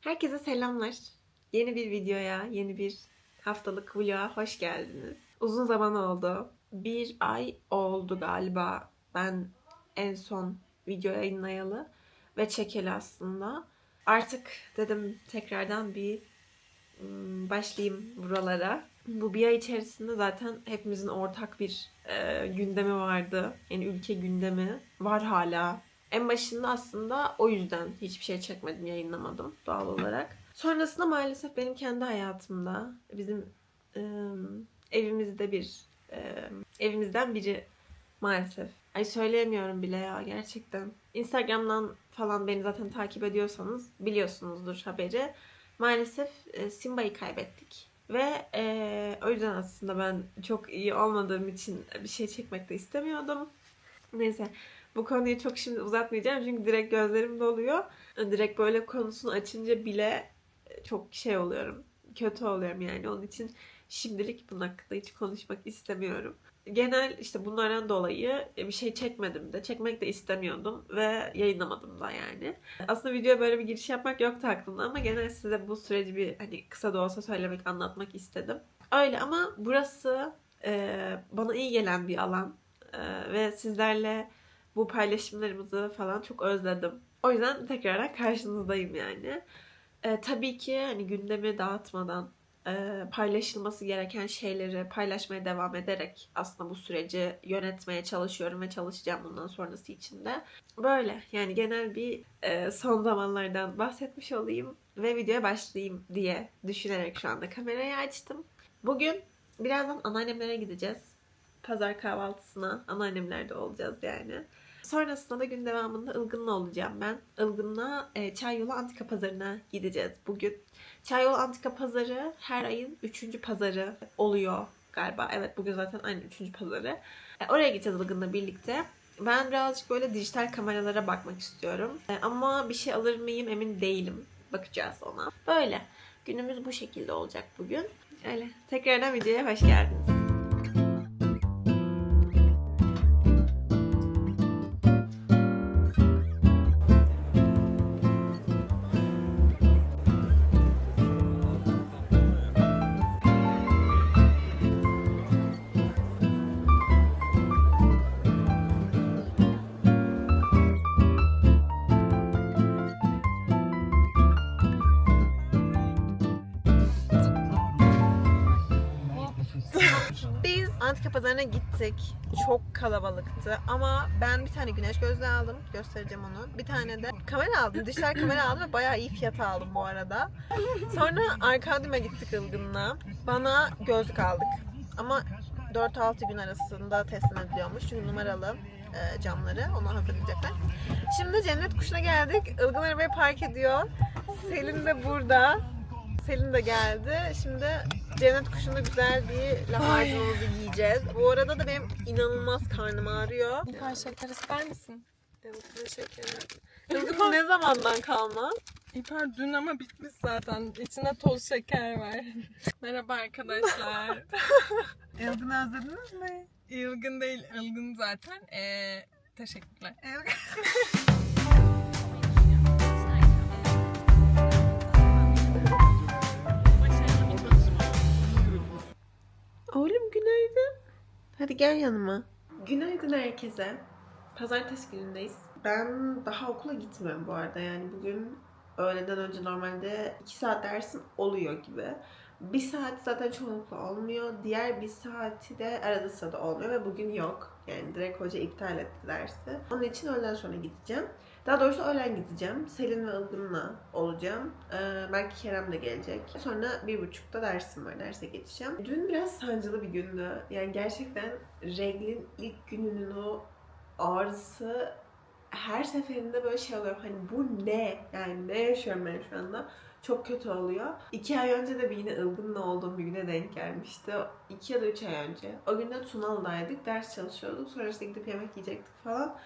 Herkese selamlar. Yeni bir videoya, yeni bir haftalık vloga hoş geldiniz. Uzun zaman oldu. Bir ay oldu galiba ben en son video yayınlayalı ve çekeli aslında. Artık dedim tekrardan bir ım, başlayayım buralara. Bu bir ay içerisinde zaten hepimizin ortak bir e, gündemi vardı. Yani ülke gündemi var hala. En başında aslında o yüzden hiçbir şey çekmedim, yayınlamadım doğal olarak. Sonrasında maalesef benim kendi hayatımda bizim e, evimizde bir e, evimizden biri maalesef. Ay söyleyemiyorum bile ya gerçekten. Instagram'dan falan beni zaten takip ediyorsanız biliyorsunuzdur haberi. Maalesef e, Simba'yı kaybettik. Ve e, o yüzden aslında ben çok iyi olmadığım için bir şey çekmek de istemiyordum. Neyse bu konuyu çok şimdi uzatmayacağım çünkü direkt gözlerim doluyor. Direkt böyle konusunu açınca bile çok şey oluyorum. Kötü oluyorum yani. Onun için şimdilik bunun hakkında hiç konuşmak istemiyorum. Genel işte bunlardan dolayı bir şey çekmedim de. Çekmek de istemiyordum ve yayınlamadım da yani. Aslında videoya böyle bir giriş yapmak yoktu aklımda ama genel size bu süreci bir hani kısa da olsa söylemek, anlatmak istedim. Öyle ama burası e, bana iyi gelen bir alan E, ve sizlerle bu paylaşımlarımızı falan çok özledim. O yüzden tekrardan karşınızdayım yani. E, tabii ki hani gündemi dağıtmadan e, paylaşılması gereken şeyleri paylaşmaya devam ederek aslında bu süreci yönetmeye çalışıyorum ve çalışacağım bundan sonrası için de. Böyle yani genel bir e, son zamanlardan bahsetmiş olayım ve videoya başlayayım diye düşünerek şu anda kamerayı açtım. Bugün birazdan anneannemlere gideceğiz. Pazar kahvaltısına anneannemlerde olacağız yani. Sonrasında da gün devamında Ilgın'la olacağım ben. Ilgın'la e, Çayyolu Antika Pazarı'na gideceğiz bugün. Çayyolu Antika Pazarı her ayın 3. pazarı oluyor galiba. Evet bugün zaten aynı 3. pazarı. E, oraya gideceğiz Ilgın'la birlikte. Ben birazcık böyle dijital kameralara bakmak istiyorum. E, ama bir şey alır mıyım emin değilim. Bakacağız ona. Böyle. Günümüz bu şekilde olacak bugün. Öyle. Tekrardan videoya hoş geldiniz. Pazarı'na gittik. Çok kalabalıktı ama ben bir tane güneş gözlüğü aldım. Göstereceğim onu. Bir tane de kamera aldım. Dijital kamera aldım ve bayağı iyi fiyata aldım bu arada. Sonra Arkadium'a gittik Ilgın'la. Bana gözlük aldık. Ama 4-6 gün arasında teslim ediliyormuş. Çünkü numaralı e, camları. Onu hazırlayacaklar. Şimdi Cennet Kuşu'na geldik. Ilgın arabayı park ediyor. Selin de burada. Selin de geldi. Şimdi Cennet Kuşu'nda güzel bir lahmacunumuzu yiyeceğiz. Bu arada da benim inanılmaz karnım ağrıyor. İlhan şeker ister misin? Evet, ederim. Ilgın ne zamandan kalma? İlhan dün ama bitmiş zaten. İçinde toz şeker var. Merhaba arkadaşlar. Ilgın özlediniz mi? İlgın değil, ilgın zaten. Ee, teşekkürler. Oğlum Hadi gel yanıma. Günaydın herkese. Pazartesi günündeyiz. Ben daha okula gitmiyorum bu arada. Yani bugün öğleden önce normalde 2 saat dersim oluyor gibi. Bir saat zaten çoğunlukla olmuyor. Diğer bir saati de arada sırada olmuyor ve bugün yok. Yani direkt hoca iptal etti dersi. Onun için öğleden sonra gideceğim. Daha doğrusu öğlen gideceğim. Selin ve Ilgın'la olacağım. Ee, belki Kerem de gelecek. Sonra bir buçukta dersim var. Derse geçeceğim. Dün biraz sancılı bir gündü. Yani gerçekten reglin ilk gününün o ağrısı her seferinde böyle şey oluyor. Hani bu ne? Yani ne yaşıyorum ben şu anda? Çok kötü oluyor. İki ay önce de bir yine ılgınla olduğum bir güne denk gelmişti. İki ya da üç ay önce. O günde Tunalı'daydık. Ders çalışıyorduk. Sonra işte gidip yemek yiyecektik falan.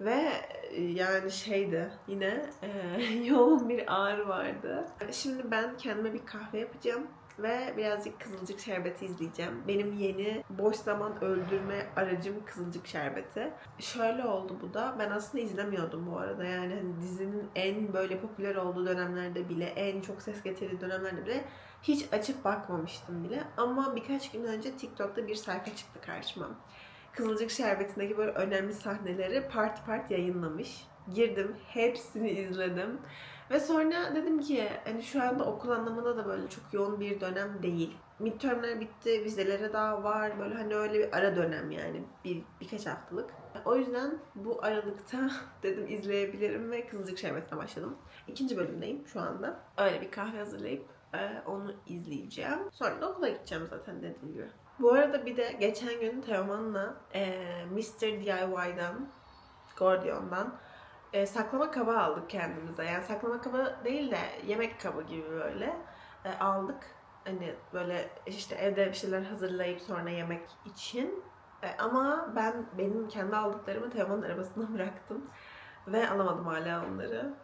Ve e, yani şeydi yine e, yoğun bir ağrı vardı. Şimdi ben kendime bir kahve yapacağım. ve birazcık Kızılcık Şerbeti izleyeceğim. Benim yeni boş zaman öldürme aracım Kızılcık Şerbeti. Şöyle oldu bu da. Ben aslında izlemiyordum bu arada. Yani hani dizinin en böyle popüler olduğu dönemlerde bile, en çok ses getirdiği dönemlerde bile hiç açıp bakmamıştım bile. Ama birkaç gün önce TikTok'ta bir sayfa çıktı karşıma. Kızılcık Şerbeti'ndeki böyle önemli sahneleri part part yayınlamış. Girdim, hepsini izledim. Ve sonra dedim ki hani şu anda okul anlamında da böyle çok yoğun bir dönem değil. Midtermler bitti, vizelere daha var. Böyle hani öyle bir ara dönem yani bir birkaç haftalık. O yüzden bu aralıkta dedim izleyebilirim ve Kızılcık Şerbeti'ne başladım. İkinci bölümdeyim şu anda. Öyle bir kahve hazırlayıp e, onu izleyeceğim. Sonra da okula gideceğim zaten dediğim gibi. Bu arada bir de geçen gün Teoman'la e, Mr. DIY'dan, Gordion'dan e, saklama kabı aldık kendimize. Yani saklama kabı değil de yemek kabı gibi böyle e, aldık. Hani böyle işte evde bir şeyler hazırlayıp sonra yemek için. E, ama ben benim kendi aldıklarımı Teoman'ın arabasına bıraktım. Ve alamadım hala onları.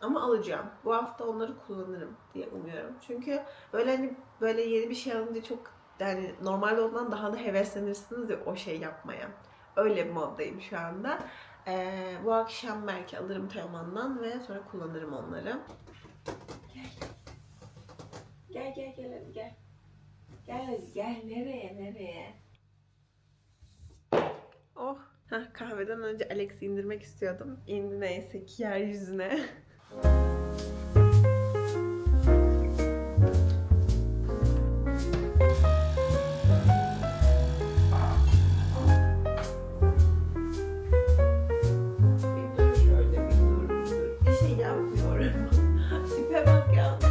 Ama alacağım. Bu hafta onları kullanırım diye umuyorum. Çünkü böyle hani böyle yeni bir şey alınca çok yani normalde ondan daha da heveslenirsiniz ya o şey yapmaya. Öyle bir moddayım şu anda. Ee, bu akşam belki alırım Teoman'dan ve sonra kullanırım onları. Gel. Gel gel hadi gel. Gel gel. Nereye nereye? Oh. Heh, kahveden önce Alex'i indirmek istiyordum. İndi neyse ki yeryüzüne. Tipe bak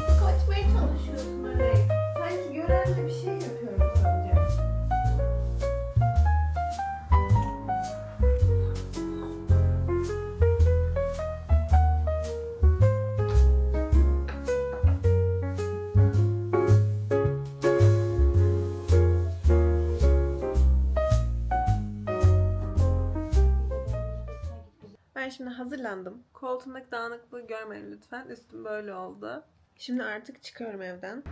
Koltuğumdaki dağınıklığı görmeyin lütfen. Üstüm böyle oldu. Şimdi artık çıkıyorum evden.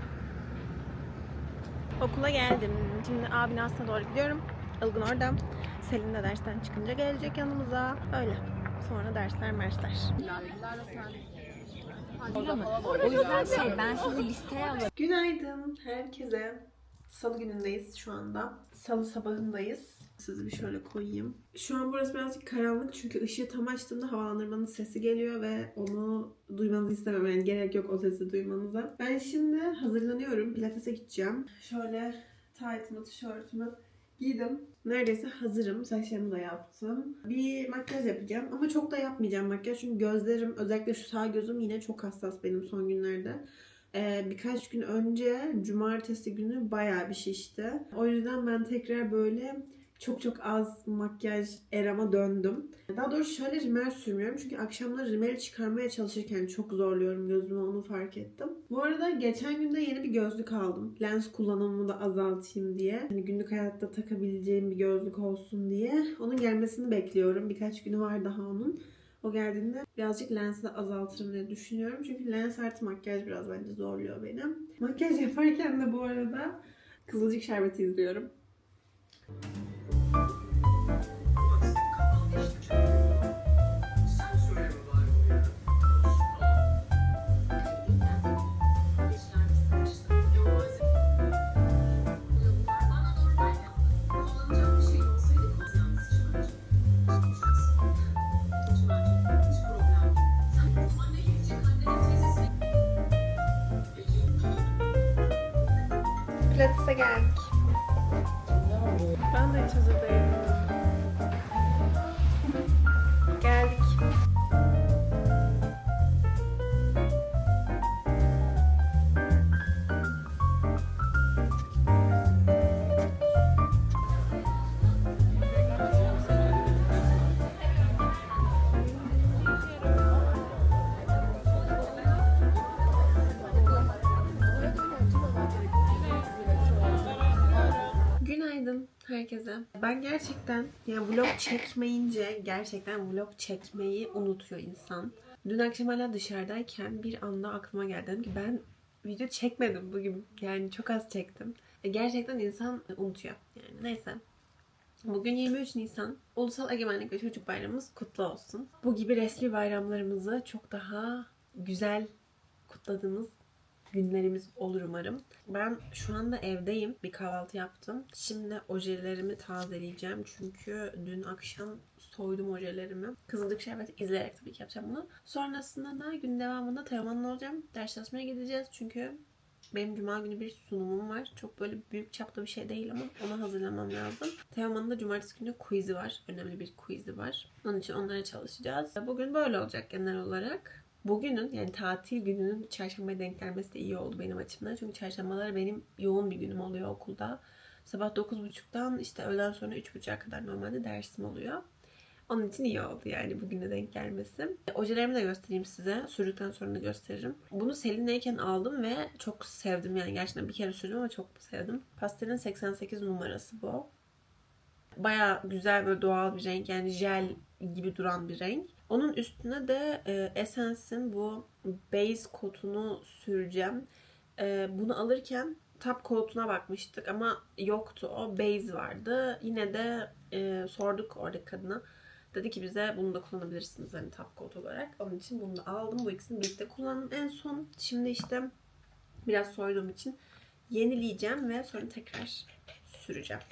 Okula geldim. Şimdi A binasına doğru gidiyorum. Ilgın orada. Selin de dersten çıkınca gelecek yanımıza. Öyle. Sonra dersler yüzden şey ben sizi listeye alıyorum. Günaydın herkese. Salı günündeyiz şu anda. Salı sabahındayız. Sizi bir şöyle koyayım. Şu an burası birazcık karanlık çünkü ışığı tam açtığımda havalandırmanın sesi geliyor ve onu duymanızı istemem. Yani gerek yok o sesi duymanıza. Ben şimdi hazırlanıyorum. Pilates'e gideceğim. Şöyle taytımı, tişörtümü giydim. Neredeyse hazırım. Saçlarımı da yaptım. Bir makyaj yapacağım ama çok da yapmayacağım makyaj çünkü gözlerim özellikle şu sağ gözüm yine çok hassas benim son günlerde. Ee, birkaç gün önce cumartesi günü bayağı bir şişti. O yüzden ben tekrar böyle çok çok az makyaj erama döndüm. Daha doğrusu şöyle rimel sürmüyorum çünkü akşamları rimeli çıkarmaya çalışırken çok zorluyorum gözümü onu fark ettim. Bu arada geçen günde yeni bir gözlük aldım. Lens kullanımımı da azaltayım diye. Hani günlük hayatta takabileceğim bir gözlük olsun diye. Onun gelmesini bekliyorum. Birkaç günü var daha onun. O geldiğinde birazcık lensi de azaltırım diye düşünüyorum. Çünkü lens artı makyaj biraz bence zorluyor benim. Makyaj yaparken de bu arada Kızılcık Şerbeti izliyorum. Pilates'e geldik. Ben de hiç hazır değilim. Geldik. Ben gerçekten yani vlog çekmeyince gerçekten vlog çekmeyi unutuyor insan. Dün akşam hala dışarıdayken bir anda aklıma geldi. Dedim ki ben video çekmedim bugün. Yani çok az çektim. E, gerçekten insan unutuyor. Yani neyse. Bugün 23 Nisan. Ulusal Egemenlik ve Çocuk Bayramımız kutlu olsun. Bu gibi resmi bayramlarımızı çok daha güzel kutladığımız günlerimiz olur umarım. Ben şu anda evdeyim. Bir kahvaltı yaptım. Şimdi ojelerimi tazeleyeceğim. Çünkü dün akşam soydum ojelerimi. Kızılcık şerbeti izleyerek tabii ki yapacağım bunu. Sonrasında da gün devamında Teoman'la olacağım. Ders çalışmaya gideceğiz. Çünkü benim cuma günü bir sunumum var. Çok böyle büyük çapta bir şey değil ama ona hazırlamam lazım. Teoman'ın da cumartesi günü quiz'i var. Önemli bir quiz'i var. Onun için onlara çalışacağız. Bugün böyle olacak genel olarak. Bugünün yani tatil gününün çarşambaya denk gelmesi de iyi oldu benim açımdan. Çünkü çarşambalar benim yoğun bir günüm oluyor okulda. Sabah 9.30'dan işte öğleden sonra 3.30'a kadar normalde dersim oluyor. Onun için iyi oldu yani bugüne denk gelmesi. Ojelerimi de göstereyim size. Sürdükten sonra da gösteririm. Bunu Selin'deyken aldım ve çok sevdim yani. Gerçekten bir kere sürdüm ama çok sevdim. Pastelin 88 numarası bu. Baya güzel böyle doğal bir renk. Yani jel gibi duran bir renk. Onun üstüne de e, Essence'in bu base kotunu süreceğim. E, bunu alırken top coat'una bakmıştık ama yoktu o. Base vardı. Yine de e, sorduk oradaki kadına. Dedi ki bize bunu da kullanabilirsiniz hani top coat olarak. Onun için bunu da aldım. Bu ikisini birlikte kullandım en son. Şimdi işte biraz soyduğum için yenileyeceğim ve sonra tekrar süreceğim.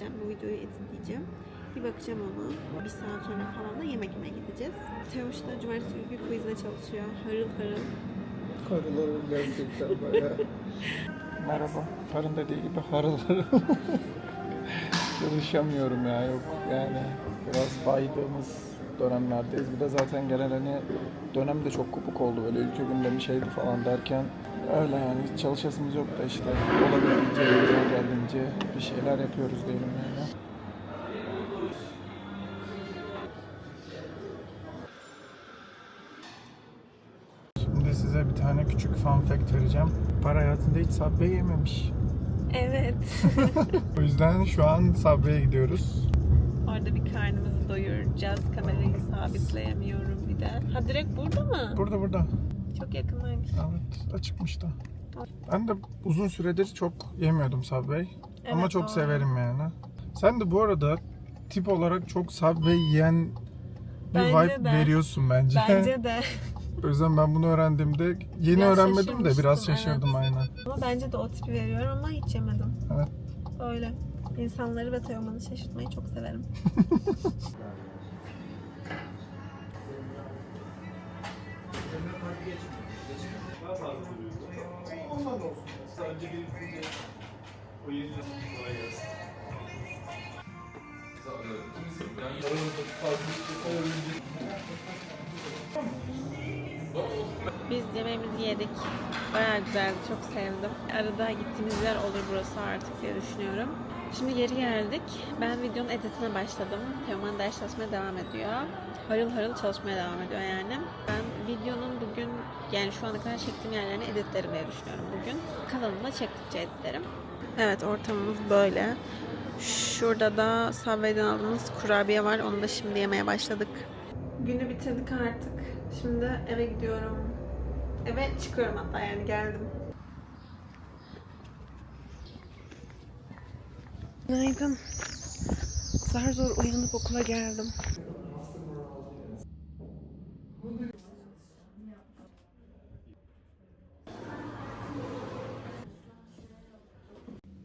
Editleyeceğim. Bu videoyu editleyeceğim. Bir bakacağım ona. Bir saat sonra falan da yemek yemeye gideceğiz. Teoş da cumartesi günü quizle çalışıyor. Harıl harıl. Karıları gerçekten bayağı. Merhaba. Karın dediği gibi harıl harıl. Çalışamıyorum ya yok yani biraz baydığımız dönemlerdeyiz. Bir de zaten gelen hani dönem de çok kopuk oldu böyle ülke gündemi şeydi falan derken öyle yani hiç çalışasımız yok da işte olabildiğince elimizden geldiğince bir şeyler yapıyoruz diyelim yani. Şimdi size bir tane küçük fun fact vereceğim. Para hayatında hiç Subway yememiş. Evet. O yüzden şu an Subway'e gidiyoruz. Orada bir karnımızı doyuracağız. Kamerayı sabitleyemiyorum bir de. Ha direkt burada mı? Burada burada. Çok yakınlaymış. Evet açıkmış da. Ben de uzun süredir çok yemiyordum Subway. Ama Evet, çok doğru. severim yani. Sen de bu arada tip olarak çok Subway yiyen bir Bence vibe de. veriyorsun bence. Bence de. o yüzden ben bunu öğrendiğimde yeni Biraz öğrenmedim de biraz şaşırdım aynen. Ama bence de o tipi veriyorum ama hiç yemedim. Evet. Öyle. İnsanları ve Teoman'ı şaşırtmayı çok severim. Biz yemeğimizi yedik. Bayağı güzeldi, çok sevdim. Arada gittiğimiz yer olur burası artık diye düşünüyorum. Şimdi geri geldik. Ben videonun editine başladım. Teoman ders çalışmaya devam ediyor. Harıl harıl çalışmaya devam ediyor yani. Ben videonun bugün yani şu ana kadar çektiğim yerlerini editlerim diye düşünüyorum bugün. Kanalımda çektikçe editlerim. Evet ortamımız böyle. Şurada da Subway'den aldığımız kurabiye var. Onu da şimdi yemeye başladık. Günü bitirdik artık. Şimdi eve gidiyorum. Eve çıkıyorum hatta yani geldim. Günaydın. Zar zor uyanıp okula geldim.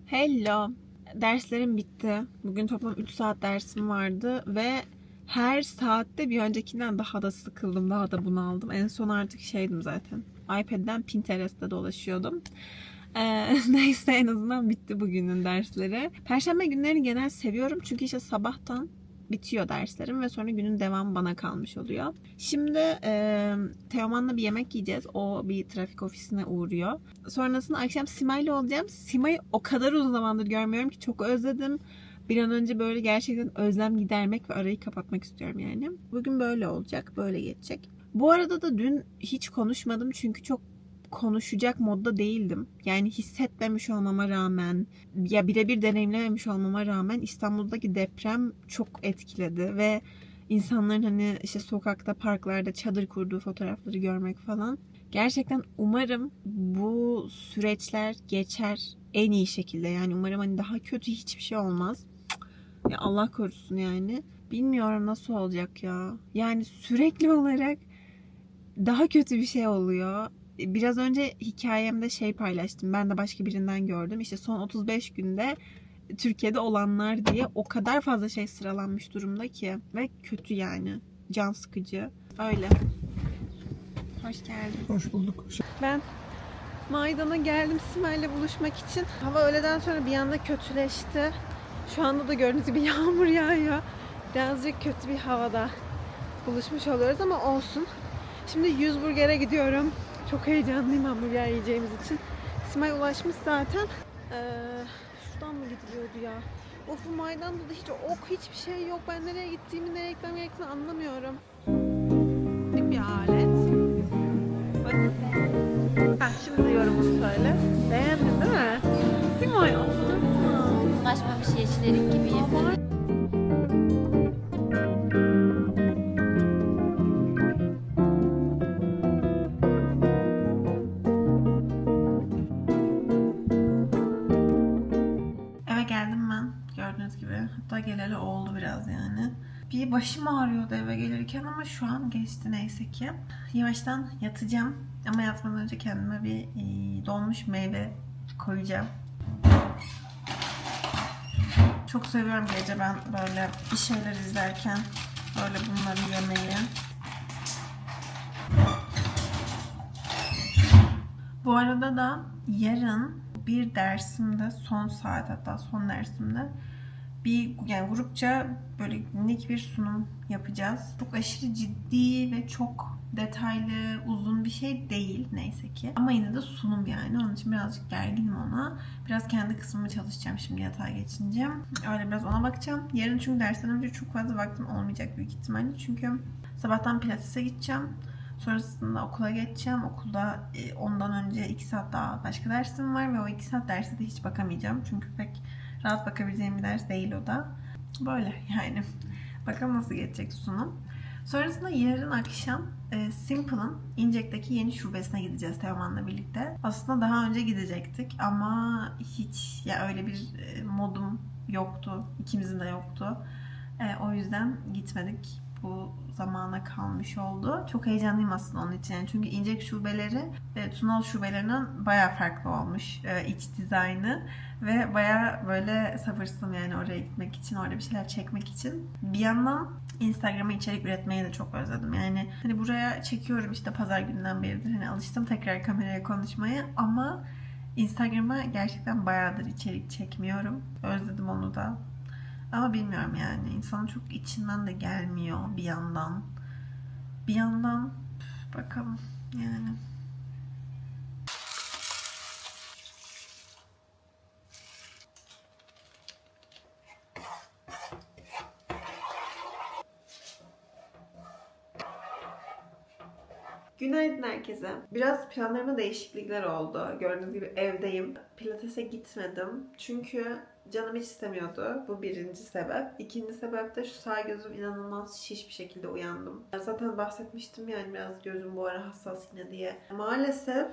Hello. Derslerim bitti. Bugün toplam 3 saat dersim vardı ve her saatte bir öncekinden daha da sıkıldım, daha da bunaldım. En son artık şeydim zaten. iPad'den Pinterest'te dolaşıyordum. Ee, neyse en azından bitti bugünün dersleri. Perşembe günlerini genel seviyorum çünkü işte sabahtan bitiyor derslerim ve sonra günün devamı bana kalmış oluyor. Şimdi e, Teoman'la bir yemek yiyeceğiz. O bir trafik ofisine uğruyor. Sonrasında akşam Sima'yla olacağım. Sima'yı o kadar uzun zamandır görmüyorum ki çok özledim. Bir an önce böyle gerçekten özlem gidermek ve arayı kapatmak istiyorum yani. Bugün böyle olacak, böyle geçecek. Bu arada da dün hiç konuşmadım çünkü çok konuşacak modda değildim. Yani hissetmemiş olmama rağmen ya birebir deneyimlememiş olmama rağmen İstanbul'daki deprem çok etkiledi ve insanların hani işte sokakta, parklarda çadır kurduğu fotoğrafları görmek falan. Gerçekten umarım bu süreçler geçer en iyi şekilde. Yani umarım hani daha kötü hiçbir şey olmaz. Ya Allah korusun yani. Bilmiyorum nasıl olacak ya. Yani sürekli olarak daha kötü bir şey oluyor. Biraz önce hikayemde şey paylaştım. Ben de başka birinden gördüm. İşte son 35 günde Türkiye'de olanlar diye o kadar fazla şey sıralanmış durumda ki. Ve kötü yani. Can sıkıcı. Öyle. Hoş geldin. Hoş bulduk. Ben Maydan'a geldim Simel'le buluşmak için. Hava öğleden sonra bir anda kötüleşti. Şu anda da gördüğünüz gibi yağmur yağıyor. Birazcık kötü bir havada buluşmuş oluyoruz ama olsun. Şimdi 100 burgere gidiyorum. Çok heyecanlıyım hamburger yiyeceğimiz için. Simay ulaşmış zaten. Ee, şuradan mı gidiliyordu ya? Of bu Maydan'da da hiç ok hiçbir şey yok. Ben nereye gittiğimi, nereye gitmem gerektiğini anlamıyorum. Bir alet. Bak. Ha, şimdi yorumunu söyle. Beğendin değil mi? Simay anlatma. Ulaşmamış yeşillerin gibi yemin Bir başım ağrıyordu eve gelirken ama şu an geçti neyse ki. Yavaştan yatacağım. Ama yatmadan önce kendime bir e, donmuş meyve koyacağım. Çok seviyorum gece ben böyle bir şeyler izlerken böyle bunları yemeyi. Bu arada da yarın bir dersimde son saat hatta son dersimde bir yani grupça böyle minik bir sunum yapacağız. Çok aşırı ciddi ve çok detaylı, uzun bir şey değil neyse ki. Ama yine de sunum yani. Onun için birazcık gerginim ona. Biraz kendi kısmımı çalışacağım şimdi yatağa geçince. Öyle biraz ona bakacağım. Yarın çünkü dersten önce çok fazla vaktim olmayacak büyük ihtimalle. Çünkü sabahtan pilatese gideceğim. Sonrasında okula geçeceğim. Okulda e, ondan önce 2 saat daha başka dersim var ve o 2 saat derse de hiç bakamayacağım. Çünkü pek rahat bakabileceğim bir ders değil o da. Böyle yani. Bakalım nasıl geçecek sunum. Sonrasında yarın akşam e, Simple'ın İncek'teki yeni şubesine gideceğiz Teoman'la birlikte. Aslında daha önce gidecektik ama hiç ya öyle bir e, modum yoktu. İkimizin de yoktu. E, o yüzden gitmedik. Bu zamana kalmış oldu. Çok heyecanlıyım aslında onun için. Çünkü İncek şubeleri e, Tunal şubelerinden bayağı farklı olmuş e, iç dizaynı ve bayağı böyle sabırsızım yani oraya gitmek için, orada bir şeyler çekmek için. Bir yandan Instagram'a içerik üretmeyi de çok özledim. Yani hani buraya çekiyorum işte pazar günden beridir. Hani alıştım tekrar kameraya konuşmaya ama Instagram'a gerçekten bayağıdır içerik çekmiyorum. Özledim onu da. Ama bilmiyorum yani. insanın çok içinden de gelmiyor bir yandan. Bir yandan bakalım yani. Günaydın herkese. Biraz planlarımda değişiklikler oldu. Gördüğünüz gibi evdeyim. Pilates'e gitmedim. Çünkü canım hiç istemiyordu. Bu birinci sebep. İkinci sebep de şu sağ gözüm inanılmaz şiş bir şekilde uyandım. Zaten bahsetmiştim yani biraz gözüm bu ara hassas yine diye. Maalesef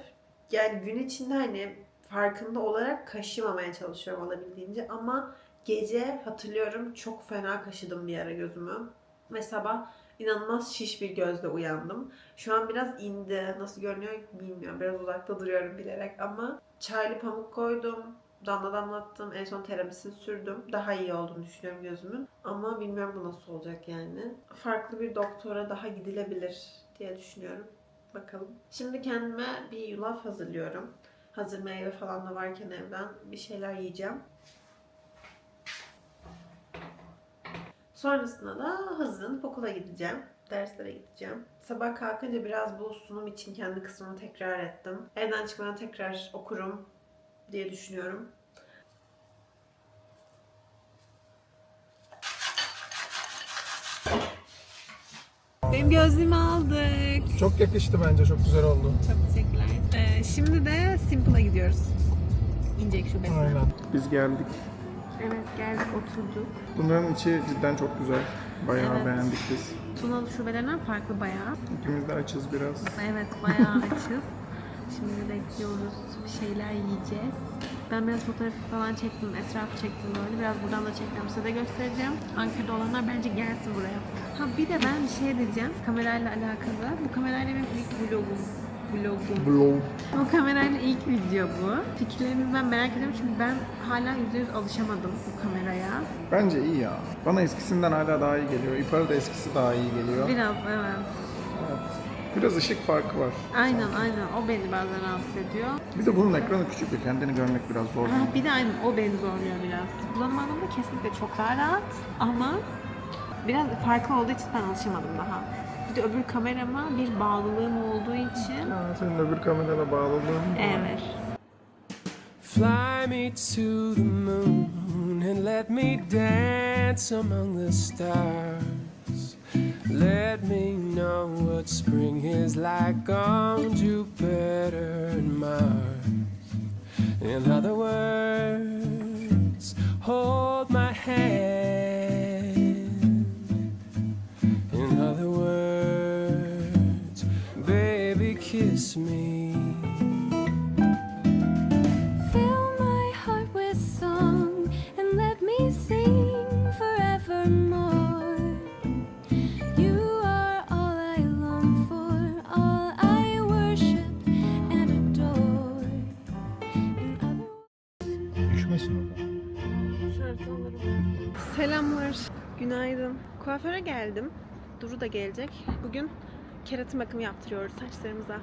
yani gün içinde hani farkında olarak kaşımamaya çalışıyorum olabildiğince ama gece hatırlıyorum çok fena kaşıdım bir ara gözümü. Ve sabah inanılmaz şiş bir gözle uyandım. Şu an biraz indi. Nasıl görünüyor bilmiyorum. Biraz uzakta duruyorum bilerek ama çaylı pamuk koydum. Damla damlattım. En son terapisini sürdüm. Daha iyi olduğunu düşünüyorum gözümün. Ama bilmiyorum bu nasıl olacak yani. Farklı bir doktora daha gidilebilir diye düşünüyorum. Bakalım. Şimdi kendime bir yulaf hazırlıyorum. Hazır meyve falan da varken evden bir şeyler yiyeceğim. Sonrasında da hazırlanıp okula gideceğim. Derslere gideceğim. Sabah kalkınca biraz bu sunum için kendi kısmımı tekrar ettim. Evden çıkmadan tekrar okurum diye düşünüyorum. Benim gözlüğümü aldık. Çok yakıştı bence. Çok güzel oldu. Çok teşekkürler. Ee, şimdi de Simple'a gidiyoruz. İncek şubesine. Aynen. Biz geldik. Evet geldik oturduk. Bunların içi cidden çok güzel. Bayağı Evet. beğendik biz. Tunalı şubelerinden farklı bayağı. İkimiz de açız biraz. Evet bayağı açız. Şimdi bekliyoruz. Bir şeyler yiyeceğiz. Ben biraz fotoğrafı falan çektim. Etrafı çektim böyle. Biraz buradan da çektim. Size de göstereceğim. Ankara'da olanlar bence gelsin buraya. Ha bir de ben bir şey diyeceğim. Kamerayla alakalı. Bu kamerayla benim ilk vlogum. Vlogum. Blow. Bu kamerayla ilk video bu. Fikirlerinizi ben merak ediyorum çünkü ben hala %100 alışamadım bu kameraya. Bence iyi ya. Bana eskisinden hala daha iyi geliyor. İpara da eskisi daha iyi geliyor. Biraz evet. Evet. Biraz ışık farkı var. Aynen aynen o beni bazen rahatsız ediyor. Bir de bunun ekranı küçük ya kendini görmek biraz zor. Ha, bir de aynen o beni zorluyor biraz. Kullanım anlamında kesinlikle çok daha rahat ama biraz farklı olduğu için ben alışamadım daha. Bir de öbür kamerama bir bağlılığım olduğu için Ha, senin öbür kamerana bağladığın evet. Fly me to the moon and let me dance among the stars. Let me know what spring is like on Jupiter and Mars. In other words, hold my hand. In other words, kiss me. Fill my heart with song and let me sing forevermore. You are all I long for, all I worship and adore. In other Düşmesin orada. Selamlar, günaydın. Kuaföre geldim. Duru da gelecek. Bugün keratin bakımı yaptırıyoruz saçlarımıza.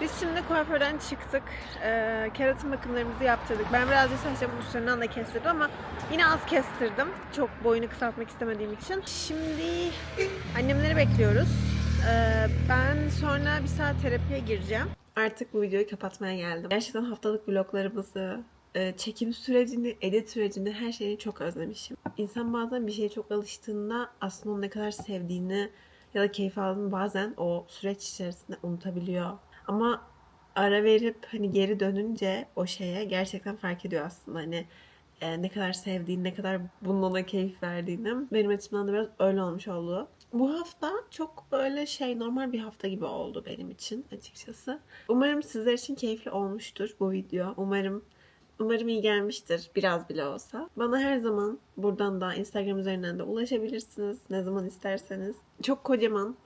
Biz şimdi kuaförden çıktık. Ee, keratin bakımlarımızı yaptırdık. Ben birazcık saçlarımın uçlarından da kestirdim ama yine az kestirdim. Çok boyunu kısaltmak istemediğim için. Şimdi annemleri bekliyoruz. Ee, ben sonra bir saat terapiye gireceğim. Artık bu videoyu kapatmaya geldim. Gerçekten haftalık vloglarımızı, çekim sürecini, edit sürecini, her şeyini çok özlemişim. İnsan bazen bir şeye çok alıştığında aslında onu ne kadar sevdiğini ya da keyif aldığını bazen o süreç içerisinde unutabiliyor. Ama ara verip hani geri dönünce o şeye gerçekten fark ediyor aslında hani e, ne kadar sevdiğini, ne kadar bunun ona keyif verdiğini. Benim açımdan da biraz öyle olmuş oldu. Bu hafta çok böyle şey normal bir hafta gibi oldu benim için açıkçası. Umarım sizler için keyifli olmuştur bu video. Umarım Umarım iyi gelmiştir biraz bile olsa. Bana her zaman buradan da Instagram üzerinden de ulaşabilirsiniz ne zaman isterseniz. Çok kocaman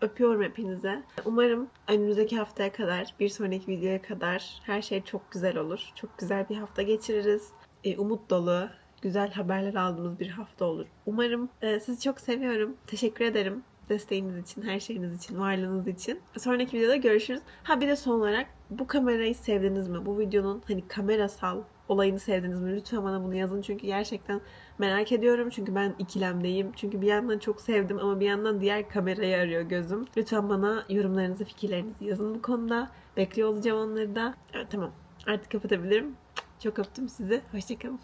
öpüyorum hepinize. Umarım önümüzdeki haftaya kadar, bir sonraki videoya kadar her şey çok güzel olur. Çok güzel bir hafta geçiririz. E, umut dolu, güzel haberler aldığımız bir hafta olur. Umarım e, sizi çok seviyorum. Teşekkür ederim desteğiniz için, her şeyiniz için, varlığınız için. Sonraki videoda görüşürüz. Ha bir de son olarak bu kamerayı sevdiniz mi? Bu videonun hani kamerasal olayını sevdiniz mi? Lütfen bana bunu yazın çünkü gerçekten merak ediyorum. Çünkü ben ikilemdeyim. Çünkü bir yandan çok sevdim ama bir yandan diğer kamerayı arıyor gözüm. Lütfen bana yorumlarınızı, fikirlerinizi yazın bu konuda. Bekliyor olacağım onları da. Evet tamam. Artık kapatabilirim. Çok öptüm sizi. Hoşçakalın.